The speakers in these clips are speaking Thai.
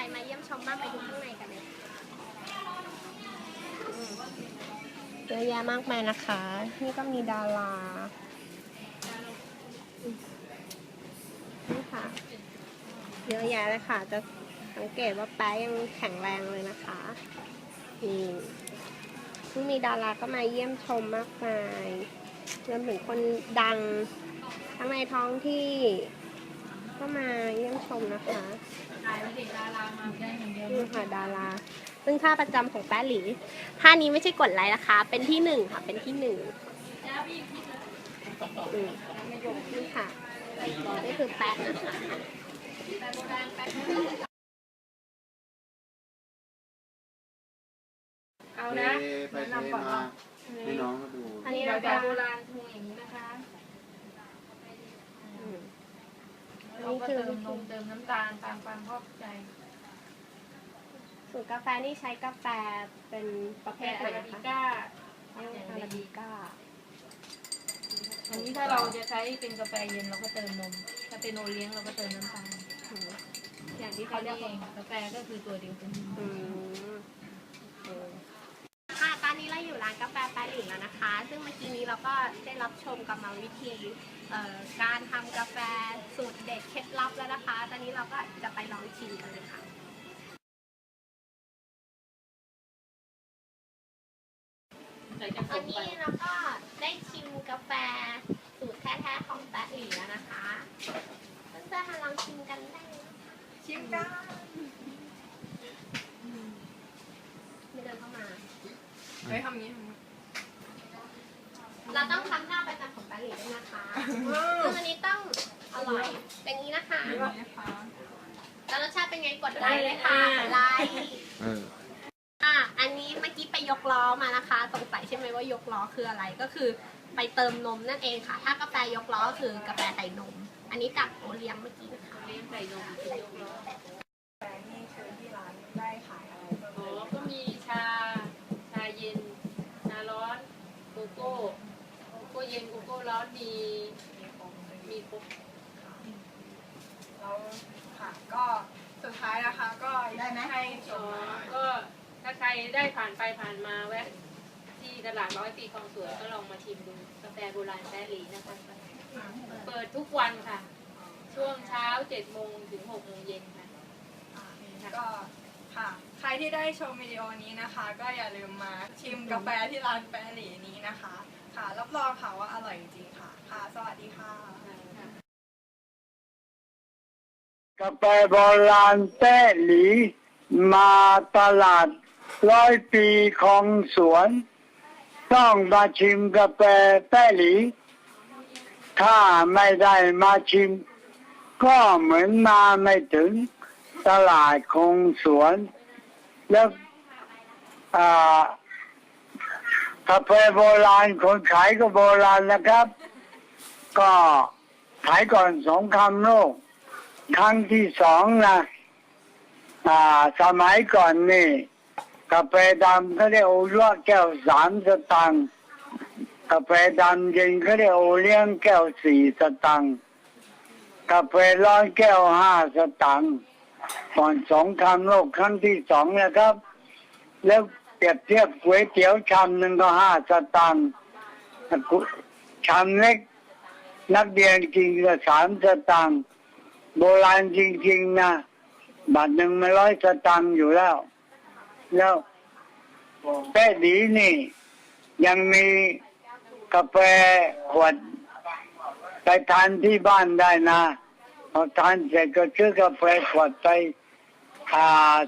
รมาเยี่ยมชมบ้างไปดูข้างในกันเลยเยอะแยะมากมายนะคะ นี่ก็มีดารานี่ค่ะ เยอะแยะเลยค่ะ จะสังเกตว่าแป๊ยังแข็งแรงเลยนะคะนี่ซึ่งมีดาราก็มาเยี่ยมชมมากมายรวมถึงคนดังทั้งในท้องที่ ก็มาเยี่ยมชมนะคะ ถ่ายมาติดดารามาได้อย่างเดียวนี่ค่ะดารา ซึ่งท่าประจำของแป๊ะหลีท่านี้ไม่ใช่กดไลค์นะคะ เป็นที่หนึ่งค่ะ เป็นที่หนึ่งอืมนี่ค่ะนี่คือแป๊ะนะคะเอานะไปเทมาให้น้องเขาดูอันนี้เดี๋ยเราวจะแบบโบราณทุงอย่างนี้นะคะ อืม เรา ก็เติมนมเติมน้ำตาลตามความชอบใจ สูตรกาแฟนี่ใช้กาแฟเป็นประเภแค่ทไหนอาราบิคะก้าอาราบิก้า อันนี้ถ้าเราจะใช้เป็นกาแฟเย็นเราก็เติมนม ถ้าเป็นโอเลี้ยงเราก็เติมน้ำตาลอืมอย่างที่เขาเรียกเองกาแฟก็คือตัวเดียวกันอืมอืมค่ะ ตอนนี้เราอยู่ร้านกา แฟแป๊ะหลิงแล้วนะคะ ซึ่งเมื่อกี้นี้เราก็ได้รับชมกรรมวิธีเอ่อการทำกาแฟสูตรเด็ดเคล็ดลับแล้วนะคะ ตอนนี้เราก็จะไปลองชิมกันเลยค่ะใส่จะตอนนี้เราก็ได้ชิมกาแฟสูตรแท้ๆของแป๊ะหลีแล้วนะคะเพื่อนๆมาลองชิมกันได้เลยนะคะชิมกันไม่เดินเข้ามา เฮ้ยทำนี้เราต้องทำท่าประจำของแป๊ะหลีด้วยนะคะซึ่งอันนี้ต้องอร่อยอย่างนี้นะคะ แล้วรสชาติเป็นไงกดไลค์เลยค่ะกดไลค์เอออะอันนี้เมื่อกี้ไปยกล้อมานะคะ สงสัยใช่ไหมว่ายกล้อคืออะไร ก็คือไปเติมนมนั่นเองค่ะ ถ้ากาแฟยกล้อก็คือกาแฟใส่นม อันนี้จากโอเลี้ยงเมื่อกี้นะคะเลี้ยงใส่นมเป็นยกล้อ นี่คือที่ร้านได้ขายอะไรบ้าง อ๋อก็มีชา ชาเย็น ชาร้อน โกโก้ โกโก้เย็นโกโก้ร้อนมีมีของเลยมีครบแล้วค่ะก็สุดท้ายนะคะก็ได้ไหมให้ชอ๋อก็ถ้าใครได้ผ่านไปผ่านมาแวะที่ตลาดร้อยปีคลองสวยก็ลองมาชิมดูกาแฟโบราณแซ่หลีนะคะเปิดทุกวันค่ะ ช่วงเช้าเจ็ดโมงถึงหกโมงเย็นค่ะก็ค่ะ ใครที่ได้ชมวิดีโอนี้นะคะ ก็อย่าลืมมาชิมกาแฟที่ร้านแปรหลีนี้นะคะ ค่ะ รับรองค่ะว่าอร่อยจริงๆค่ะ ค่ะ สวัสดีค่ะ กาแฟโบราณแต้หลี มาตลาดร้อยปีของสวน ต้องมาชิมกาแฟแต้หลี ถ้าไม่ได้มาชิม ก็เหมือนมาไม่ถึงตลาดคงสวน แล้วอ่า กาแฟโบราณคนขายก็โบราณนะครับ ก็ขายก่อนสงครามโลกครั้งที่สองนะอ่าสมัยก่อนนี่กาแฟดำเขาเรียกโอลวแก้วสามสตังค์กาแฟดำเย็นเขาเรียกโอเลี้ยงแก้วสี่สตังค์กาแฟร้อนแก้วห้าสตังค์ก่อนสงครามโลกครั้งที่สองนะครับ แล้ว เปรียบเทียบก๋วยเตี๋ยวชามหนึ่งก็ห้าสตังค์ชามเล็ก นักเรียนกินก็สามสตังค์โบราณจริงๆนะบาทหนึ่งมาร้อยสตังค์อยู่แล้ว แล้วแป้ดีนี่ ยังมีกาแฟขวดไปทานที่บ้านได้นะพอทานเสร็จก็ซื้อกาแฟขวดไปอ่า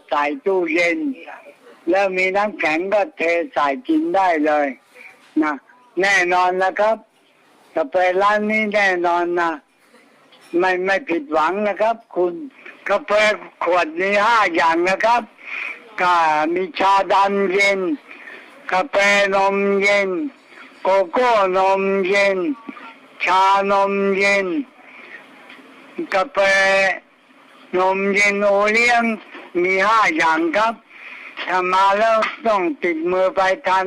ใส่ตู้เย็น แล้วมีน้ำแข็งก็เทใส่กินได้เลยนะแน่นอนนะครับกาแฟร้านนี้แน่นอนนะไม่ไม่ผิดหวังนะครับ คุณกาแฟขวดนี้ห้าอย่างนะครับก็มีชาดำเย็น กาแฟนมเย็น โกโก้นมเย็น ชานมเย็น กาแฟนมเย็นโอเลี้ยงมีห้าอย่างครับ ถ้ามาแล้วต้องติดมือไปทัน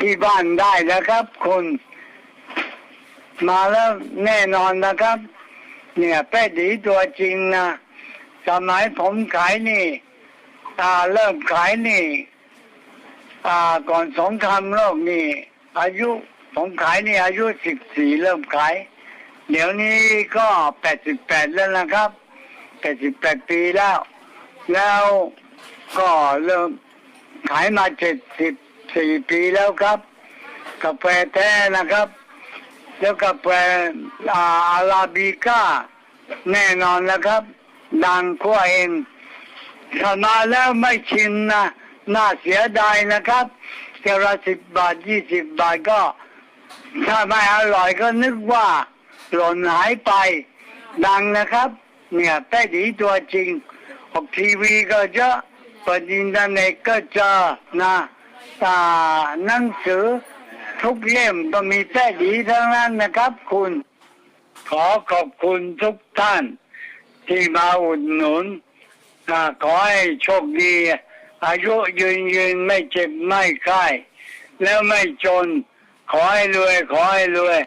ที่บ้านได้นะครับ คุณมาแล้วแน่นอนนะครับ เนี่ยแป้ดีตัวจริงนะสมัยผมขายนี่อ่าเริ่มขายนี่อ่าก่อนสงครามโลกนี่ อายุผมขายนี่อายุสิบสี่เริ่มขาย เดี๋ยวนี้ก็แปดสิบแปดแล้วนะครับแปดสิบแปดปีแล้ว แล้ว ก็เริ่มขายมาเจ็ดสิบสี่ปีแล้วครับ กาแฟแท้นะครับ แล้วกาแฟอาอาราบิก้า แน่นอนนะครับ ดังกว่าเองถ้ามาแล้วไม่ชิมนะน่าเสียดายนะครับแค่ละสิบบาทยี่สิบบาทก็ ถ้าไม่อร่อยก็นึกว่าหล่นหายไป ดังนะครับ เนี่ยแต้ดีตัวจริงออกทีวีก็เยอะ ปิดอินเทอร์เน็ตก็จอนะตาหนังสือทุกเล่มก็มีแต้ดีทั้งนั้นนะครับ คุณ ขอขอบคุณทุกท่าน ที่มาอุดหนุนอ่าขอให้โชคดี อายุยืนยืนไม่เจ็บไม่ไข้แล้วไม่จน ขอให้รวย ขอให้รวย